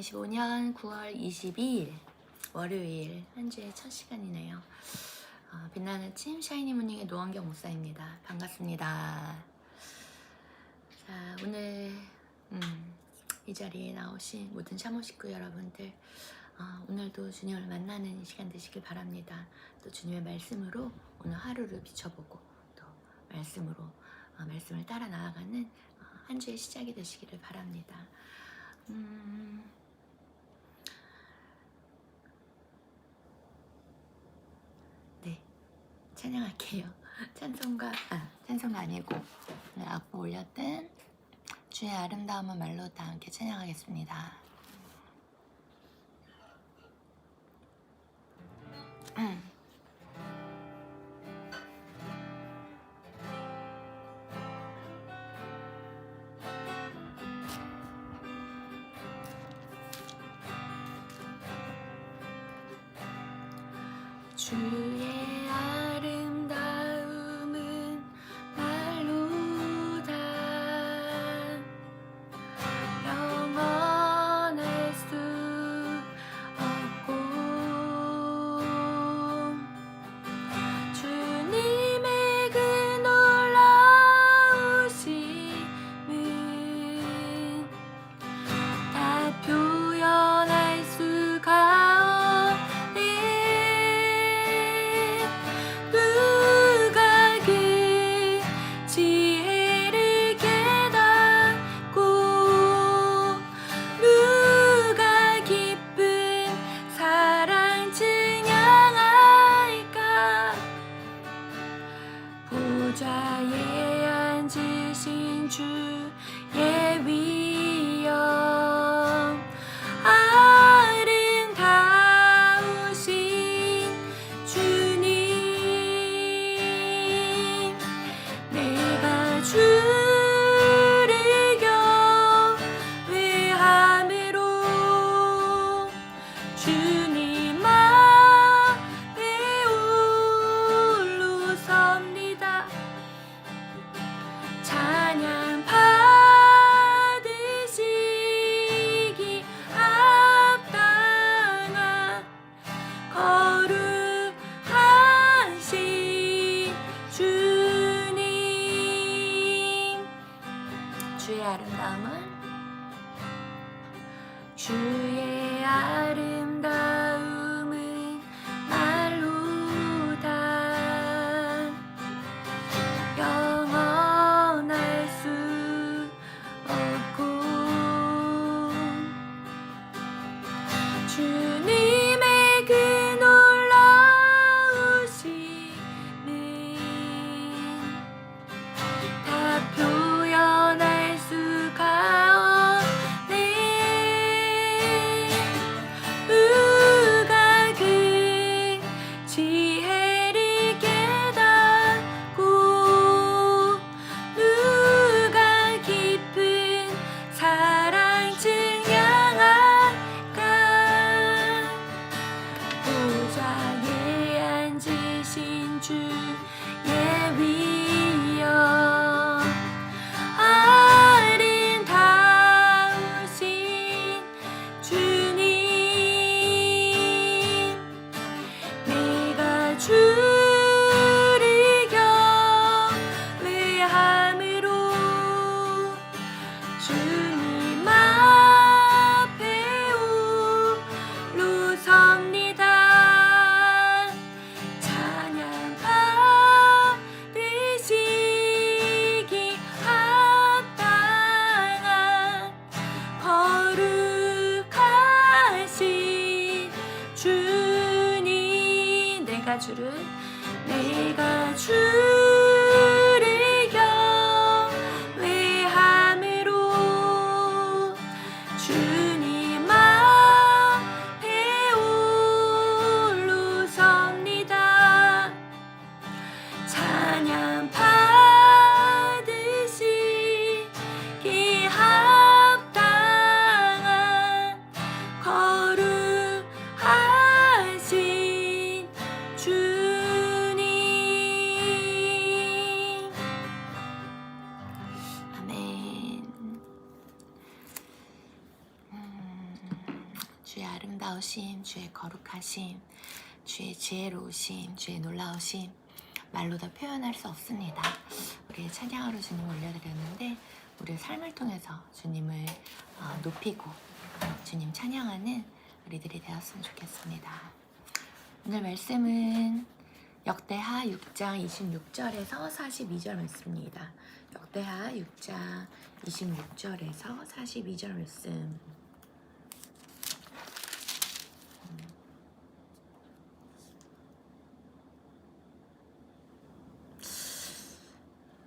2025년 9월 22일 월요일 한 주의 첫 시간이네요. 어, 빛나는 아침 샤이니 모닝의 노원경 목사입니다. 반갑습니다. 자 오늘 음, 이 자리에 나오신 모든 샤모 식구 여러분들 어, 오늘도 주님을 만나는 시간 되시길 바랍니다. 또 주님의 말씀으로 오늘 하루를 비춰보고 또 말씀으로 어, 말씀을 따라 나아가는 어, 한 주의 시작이 되시기를 바랍니다. 음, 찬양할게요. 찬송가, 아, 찬송가 아니고, 오늘 악보 올렸던 주의 아름다움은 말로 다 함께 찬양하겠습니다. 음. 주의 거룩하심, 주의 지혜로우심, 주의 놀라우심 말로 다 표현할 수 없습니다. 우리의 찬양으로 주님 올려드렸는데 우리의 삶을 통해서 주님을 어, 높이고 주님 찬양하는 우리들이 되었으면 좋겠습니다. 오늘 말씀은 역대하 6장 26절에서 42절 말씀입니다. 역대하 6장 26절에서 42절 말씀.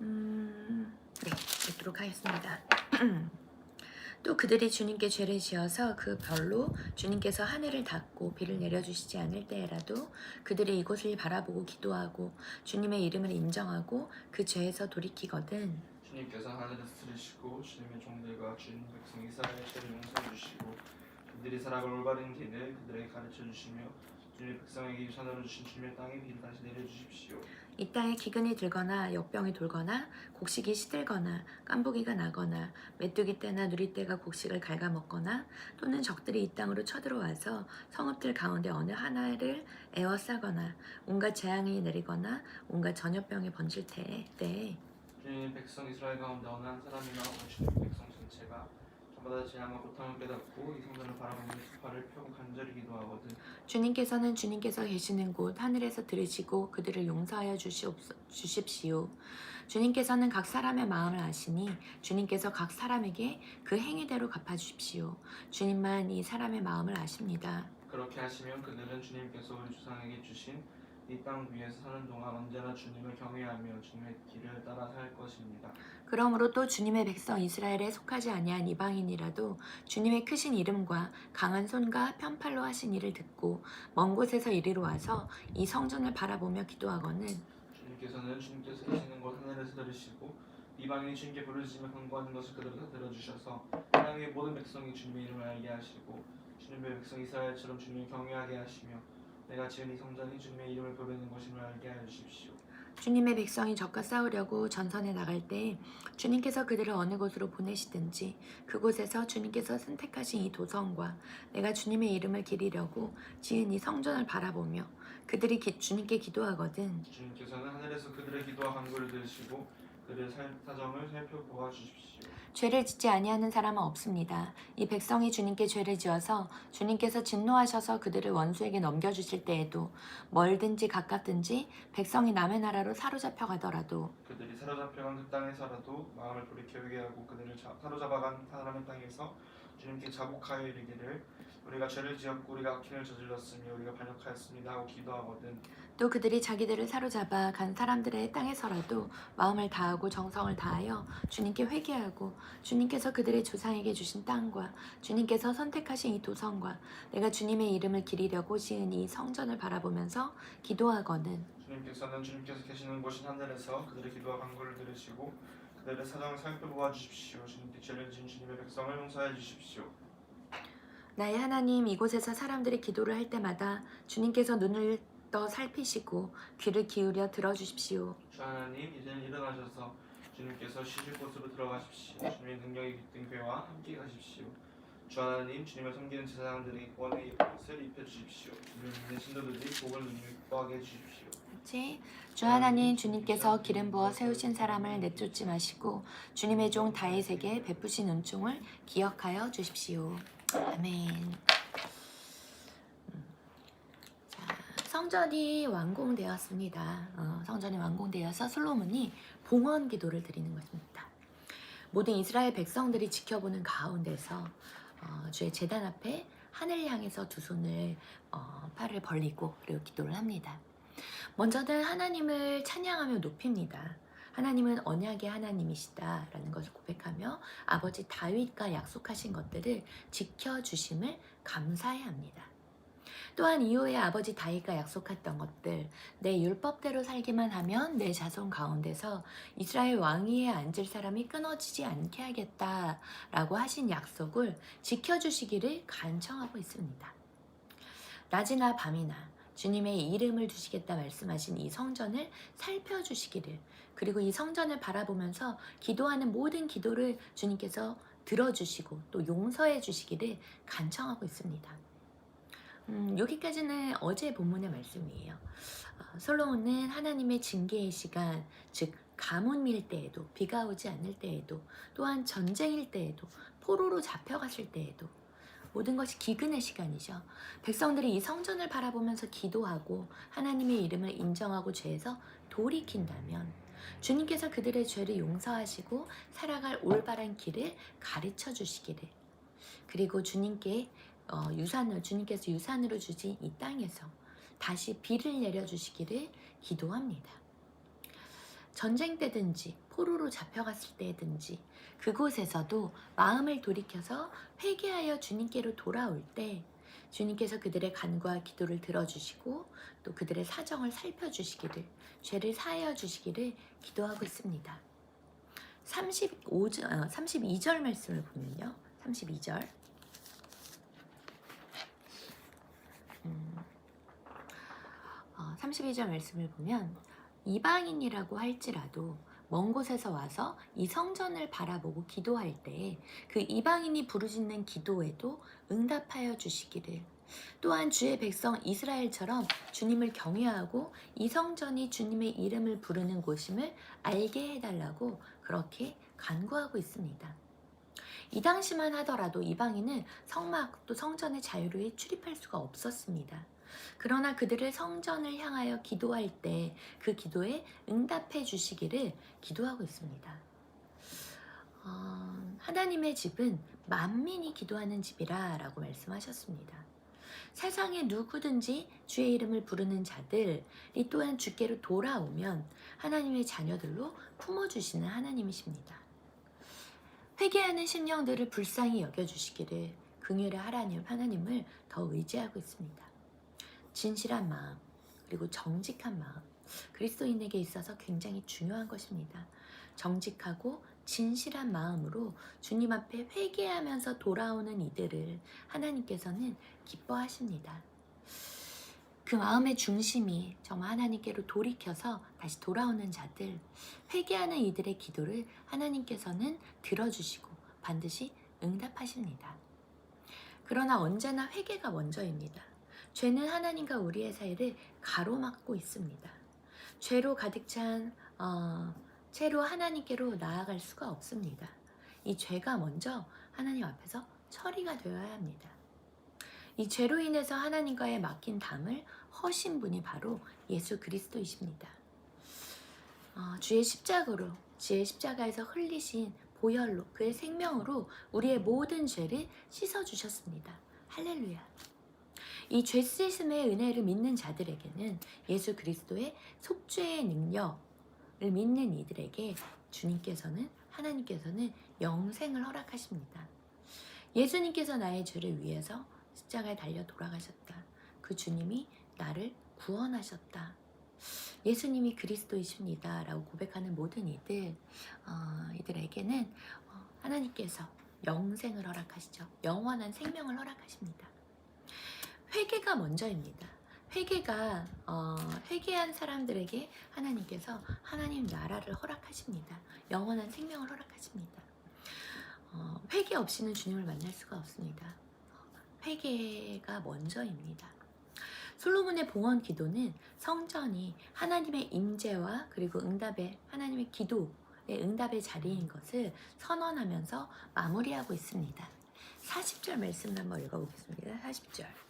음, 네, 읽도록 하겠습니다. 또 그들이 주님께 죄를 지어서 그 별로 주님께서 하늘을 닫고 비를 내려주시지 않을 때라도 그들이 이곳을 바라보고 기도하고 주님의 이름을 인정하고 그 죄에서 돌이키거든 주님께서 하늘에서 들으시고 주님의 종들과 주님 백성 이스라엘 죄를 용서해 주시고 그들이 살아갈 올바른 길을 그들에게 가르쳐 주시며 주님의 백성에게 유산으로 주신 주님의 땅에 비를 다시 내려 주십시오. 이 땅에 기근이 들거나 역병이 돌거나 곡식이 시들거나 깐보기가 나거나 메뚜기 떼나 누리 떼가 곡식을 갉아먹거나 또는 적들이 이 땅으로 쳐들어와서 성읍들 가운데 어느 하나를 에워싸거나 온갖 재앙이 내리거나 온갖 전염병이 번질 때, 때. 주님의 백성 이스라엘 가운데 어느 한 사람이나 오늘 주님의 백성 전체가 저마다 재앙과 고통을 깨닫고 이 성전을 바라보며 수파를 펴고 간절히 기도하거든 주님께서는 주님께서 계시는 곳 하늘에서 들으시고 그들을 용서하여 주시옵소, 주십시오. 주님께서는 각 사람의 마음을 아시니 주님께서 각 사람에게 그 행위대로 갚아주십시오. 주님만 이 사람의 마음을 아십니다. 그렇게 하시면 그들은 주님께서 우리 조상에게 주신 이 땅 위에서 사는 동안 언제나 주님을 경외하며 주님의 길을 따라 살 것입니다. 그러므로 또 주님의 백성 이스라엘에 속하지 아니한 이방인이라도 주님의 크신 이름과 강한 손과 편팔로 하신 일을 듣고 먼 곳에서 이리로 와서 이 성전을 바라보며 기도하거는 주님께서는 주님께서 계시는 곳 하늘에서 들으시고 이방인이 주님께 부르짖으며 간구하는 것을 그대로 다 들어주셔서 땅의 모든 백성이 주님의 이름을 알게 하시고 주님의 백성 이스라엘처럼 주님을 경외하게 하시며 내가 지은 이 성전이 주님의 이름을 부르는 곳임을 알게 하여 주십시오. 주님의 백성이 적과 싸우려고 전선에 나갈 때 주님께서 그들을 어느 곳으로 보내시든지 그곳에서 주님께서 선택하신 이 도성과 내가 주님의 이름을 기리려고 지은 이 성전을 바라보며 그들이 기- 주님께 기도하거든 주님께서는 하늘에서 그들의 기도와 간구를 들으시고 그들의 삶 사정을 살펴보아 주십시오. 죄를 짓지 아니하는 사람은 없습니다. 이 백성이 주님께 죄를 지어서 주님께서 진노하셔서 그들을 원수에게 넘겨주실 때에도 멀든지 가깝든지 백성이 남의 나라로 사로잡혀 가더라도 그들이 사로잡혀간 그 땅에서라도 마음을 돌이켜게 하고 그들을 자- 사로잡아간 사람의 땅에서 주님께 자복하여 이르기를 우리가 죄를 지었고 우리가 악행을 저질렀으며 우리가 반역하였습니다 하고 기도하거든. 또 그들이 자기들을 사로잡아 간 사람들의 땅에서라도 마음을 다하고 정성을 다하여 주님께 회개하고 주님께서 그들의 조상에게 주신 땅과 주님께서 선택하신 이 도성과 내가 주님의 이름을 기리려고 지은 이 성전을 바라보면서 기도하거든. 주님께서는 주님께서 계시는 곳인 하늘에서 그들의 기도와 간구를 들으시고 그들의 사정을 살펴보아 주십시오. 주님께 죄를 지은 주님의 백성을 용서해 주십시오 나의 하나님 이곳에서 사람들이 기도를 할 때마다 주님께서 눈을 떠 살피시고 귀를 기울여 들어주십시오. 주 하나님 이제는 일어나셔서 주님께서 쉬실 곳으로 들어가십시오 주님의 능력이 깃든 괴와 함께 가십시오 주 하나님 주님을 섬기는 제사장들에게 구원의 옷을 입혀주십시오 믿는 신도들이 복을 누리며 기뻐하게 해주십시오 같이 주 하나님 주님께서 기름 부어 세우신 사람을 내쫓지 마시고 주님의 종 다윗에게 베푸신 은총을 기억하여 주십시오. 아멘. 음. 자, 성전이 완공되었습니다. 어, 성전이 완공되어서 솔로몬이 봉헌 기도를 드리는 것입니다. 모든 이스라엘 백성들이 지켜보는 가운데서 어, 주의 제단 앞에 하늘 향해서 두 손을 어, 팔을 벌리고 그리고 기도를 합니다. 먼저는 하나님을 찬양하며 높입니다. 하나님은 언약의 하나님이시다라는 것을 고백하며 아버지 다윗과 약속하신 것들을 지켜주심을 감사해야 합니다. 또한 이후에 아버지 다윗과 약속했던 것들, 내 율법대로 살기만 하면 내 자손 가운데서 이스라엘 왕위에 앉을 사람이 끊어지지 않게 하겠다라고 하신 약속을 지켜주시기를 간청하고 있습니다. 낮이나 밤이나 주님의 이름을 두시겠다 말씀하신 이 성전을 살펴주시기를 그리고 이 성전을 바라보면서 기도하는 모든 기도를 주님께서 들어주시고 또 용서해 주시기를 간청하고 있습니다. 음, 여기까지는 어제 본문의 말씀이에요. 어, 솔로몬은 하나님의 징계의 시간, 즉 가뭄일 때에도 비가 오지 않을 때에도 또한 전쟁일 때에도 포로로 잡혀갔을 때에도 모든 것이 기근의 시간이죠. 백성들이 이 성전을 바라보면서 기도하고 하나님의 이름을 인정하고 죄에서 돌이킨다면 주님께서 그들의 죄를 용서하시고 살아갈 올바른 길을 가르쳐 주시기를 그리고 주님께 어, 유산을 주님께서 유산으로 주신 이 땅에서 다시 비를 내려 주시기를 기도합니다. 전쟁 때든지 포로로 잡혀갔을 때든지 그곳에서도 마음을 돌이켜서 회개하여 주님께로 돌아올 때 주님께서 그들의 간구와 기도를 들어주시고 또 그들의 사정을 살펴주시기를 죄를 사하여 주시기를 기도하고 있습니다. 35절, 어, 32절 말씀을 보면요. 32절. 음, 어, 32절 말씀을 보면 이방인이라고 할지라도 먼 곳에서 와서 이 성전을 바라보고 기도할 때 그 이방인이 부르짖는 기도에도 응답하여 주시기를 또한 주의 백성 이스라엘처럼 주님을 경외하고 이 성전이 주님의 이름을 부르는 곳임을 알게 해달라고 그렇게 간구하고 있습니다. 이 당시만 하더라도 이방인은 성막 또 성전의 자유로에 출입할 수가 없었습니다. 그러나 그들을 성전을 향하여 기도할 때 그 기도에 응답해 주시기를 기도하고 있습니다. 어, 하나님의 집은 만민이 기도하는 집이라 라고 말씀하셨습니다. 세상에 누구든지 주의 이름을 부르는 자들이 또한 주께로 돌아오면 하나님의 자녀들로 품어주시는 하나님이십니다. 회개하는 심령들을 불쌍히 여겨주시기를 긍휼의 하나님, 하나님을 더 의지하고 있습니다. 진실한 마음, 그리고 정직한 마음, 그리스도인에게 있어서 굉장히 중요한 것입니다. 정직하고 진실한 마음으로 주님 앞에 회개하면서 돌아오는 이들을 하나님께서는 기뻐하십니다. 그 마음의 중심이 정말 하나님께로 돌이켜서 다시 돌아오는 자들, 회개하는 이들의 기도를 하나님께서는 들어주시고 반드시 응답하십니다. 그러나 언제나 회개가 먼저입니다. 죄는 하나님과 우리의 사이를 가로막고 있습니다. 죄로 가득 찬 어, 죄로 하나님께로 나아갈 수가 없습니다. 이 죄가 먼저 하나님 앞에서 처리가 되어야 합니다. 이 죄로 인해서 하나님과의 막힌 담을 허신 분이 바로 예수 그리스도이십니다. 어, 주의 십자가로 주의 십자가에서 흘리신 보혈로 그의 생명으로 우리의 모든 죄를 씻어 주셨습니다. 할렐루야. 이 죄 씻음의 은혜를 믿는 자들에게는 예수 그리스도의 속죄의 능력을 믿는 이들에게 주님께서는 하나님께서는 영생을 허락하십니다. 예수님께서 나의 죄를 위해서 십자가에 달려 돌아가셨다. 그 주님이 나를 구원하셨다. 예수님이 그리스도이십니다. 라고 고백하는 모든 이들, 어, 이들에게는 어, 하나님께서 영생을 허락하시죠. 영원한 생명을 허락하십니다. 회개가 먼저입니다. 회개가 어, 회개한 사람들에게 하나님께서 하나님 나라를 허락하십니다. 영원한 생명을 허락하십니다. 어, 회개 없이는 주님을 만날 수가 없습니다. 회개가 먼저입니다. 솔로몬의 봉헌 기도는 성전이 하나님의 임재와 그리고 응답의 하나님의 기도의 응답의 자리인 것을 선언하면서 마무리하고 있습니다. 40절 말씀 한번 읽어보겠습니다. 40절.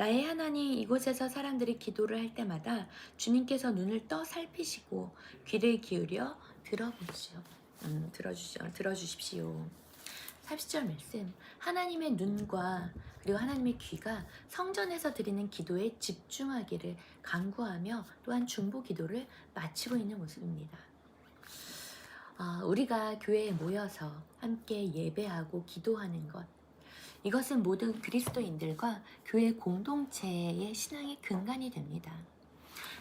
나의 하나님 이곳에서 사람들이 기도를 할 때마다 주님께서 눈을 떠 살피시고 귀를 기울여 들어보시오. 음, 들어주시오. 들어주십시오. 40절 말씀. 하나님의 눈과 그리고 하나님의 귀가 성전에서 드리는 기도에 집중하기를 간구하며 또한 중보 기도를 마치고 있는 모습입니다. 아, 우리가 교회에 모여서 함께 예배하고 기도하는 것. 이것은 모든 그리스도인들과 교회 공동체의 신앙의 근간이 됩니다.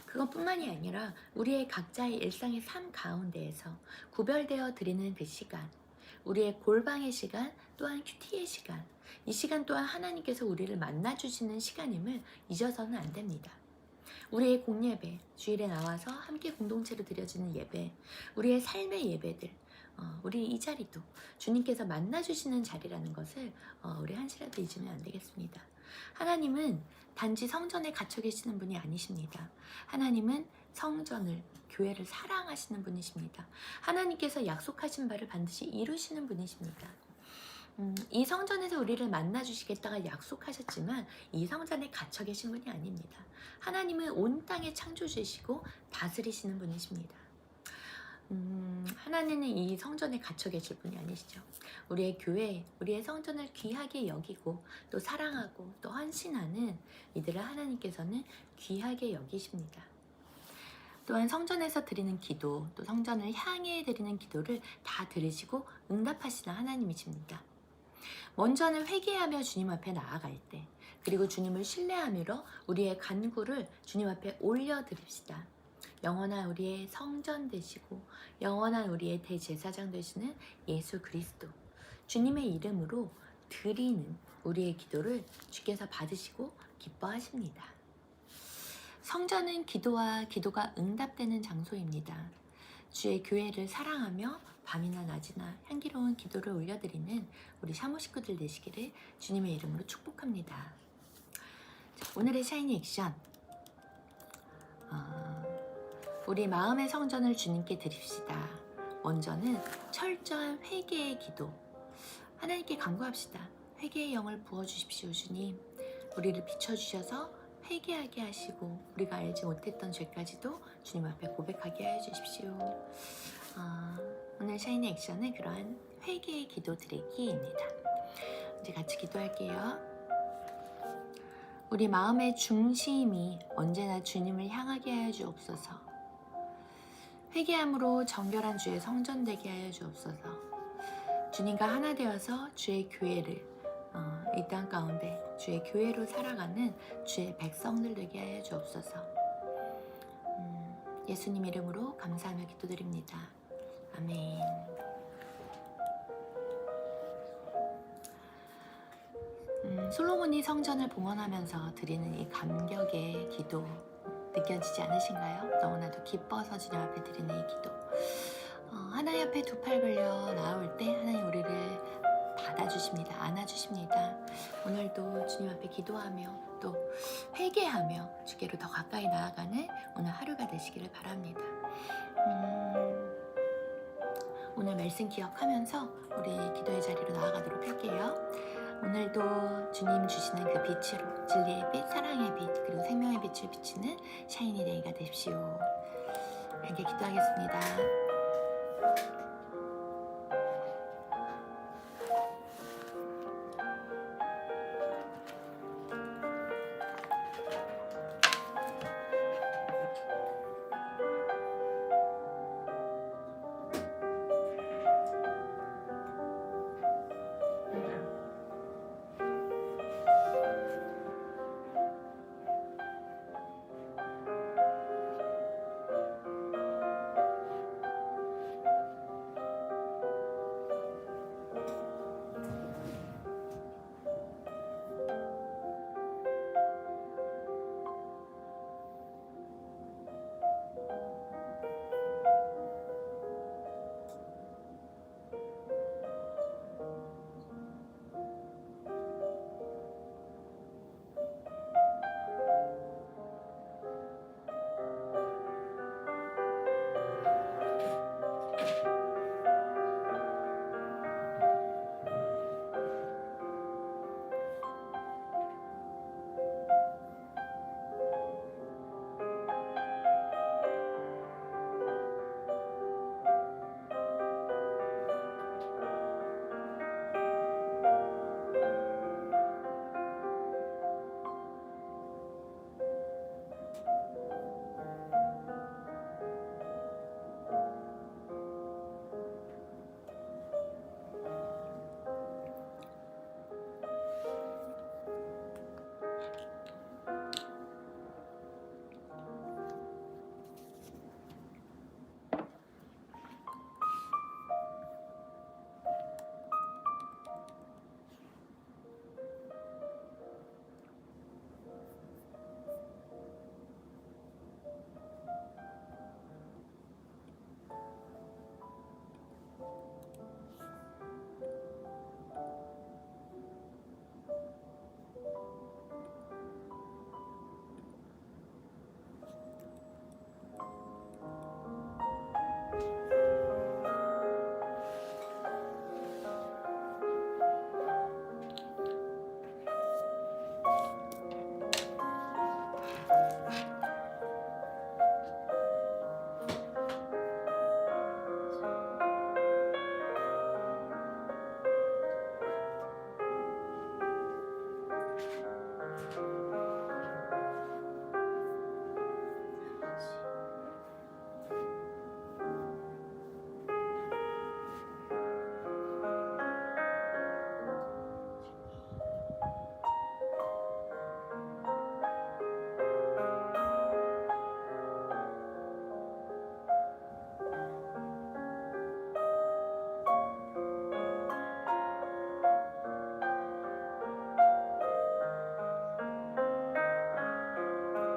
그것뿐만이 아니라 우리의 각자의 일상의 삶 가운데에서 구별되어 드리는 그 시간, 우리의 골방의 시간, 또한 큐티의 시간, 이 시간 또한 하나님께서 우리를 만나주시는 시간임을 잊어서는 안 됩니다. 우리의 공예배, 주일에 나와서 함께 공동체로 드려지는 예배, 우리의 삶의 예배들, 어, 우리 이 자리도 주님께서 만나주시는 자리라는 것을 어, 우리 한시라도 잊으면 안 되겠습니다. 하나님은 단지 성전에 갇혀 계시는 분이 아니십니다. 하나님은 성전을 교회를 사랑하시는 분이십니다. 하나님께서 약속하신 바를 반드시 이루시는 분이십니다. 음, 이 성전에서 우리를 만나 주시겠다가 약속하셨지만 이 성전에 갇혀 계신 분이 아닙니다. 하나님은 온 땅의 창조주이시고 다스리시는 분이십니다. 음, 하나님은 이 성전에 갇혀 계실 분이 아니시죠. 우리의 교회, 우리의 성전을 귀하게 여기고 또 사랑하고 또 헌신하는 이들을 하나님께서는 귀하게 여기십니다. 또한 성전에서 드리는 기도, 또 성전을 향해 드리는 기도를 다 들으시고 응답하시는 하나님이십니다. 먼저는 회개하며 주님 앞에 나아갈 때, 그리고 주님을 신뢰하며 우리의 간구를 주님 앞에 올려드립시다. 영원한 우리의 성전 되시고 영원한 우리의 대제사장 되시는 예수 그리스도 주님의 이름으로 드리는 우리의 기도를 주께서 받으시고 기뻐하십니다. 성전은 기도와 기도가 응답되는 장소입니다. 주의 교회를 사랑하며 밤이나 낮이나 향기로운 기도를 올려드리는 우리 샤모 식구들 되시기를 주님의 이름으로 축복합니다. 자, 오늘의 샤이니 액션. 어, 우리 마음의 성전을 주님께 드립시다. 먼저는 철저한 회개의 기도. 하나님께 간구합시다. 회개의 영을 부어 주십시오, 주님. 우리를 비춰 주셔서 회개하게 하시고 우리가 알지 못했던 죄까지도 주님 앞에 고백하게 하여 주십시오. 아, 오늘 샤이니 액션은 그러한 회개의 기도 드리기입니다. 이제 같이 기도할게요. 우리 마음의 중심이 언제나 주님을 향하게 하여 주옵소서. 회개함으로 정결한 주의 성전 되게 하여 주옵소서. 주님과 하나 되어서 주의 교회를 어, 이땅 가운데 주의 교회로 살아가는 주의 백성들 되게 하여 주옵소서. 음, 예수님 이름으로 감사하며 기도드립니다. 아멘. 음, 솔로몬이 성전을 봉헌하면서 드리는 이 감격의 기도 느껴지지 않으신가요? 너무나도 기뻐서 주님 앞에 드리는 이 기도. 어, 하나님 앞에 두팔 걸려 나올 때 하나님 우리를 받아주십니다. 안아주십니다. 오늘도 주님 앞에 기도하며 또 회개하며 주께로 더 가까이 나아가는 오늘 하루가 되시기를 바랍니다. 음, 오늘 말씀 기억하면서 우리 기도의 자리로 나아가도록 할게요. 오늘도 주님 주시는 그 빛으로 진리의 빛, 사랑의 빛, 그리고 생명의 빛을 비치는 샤이니 데이가 되십시오. 함께 기도하겠습니다.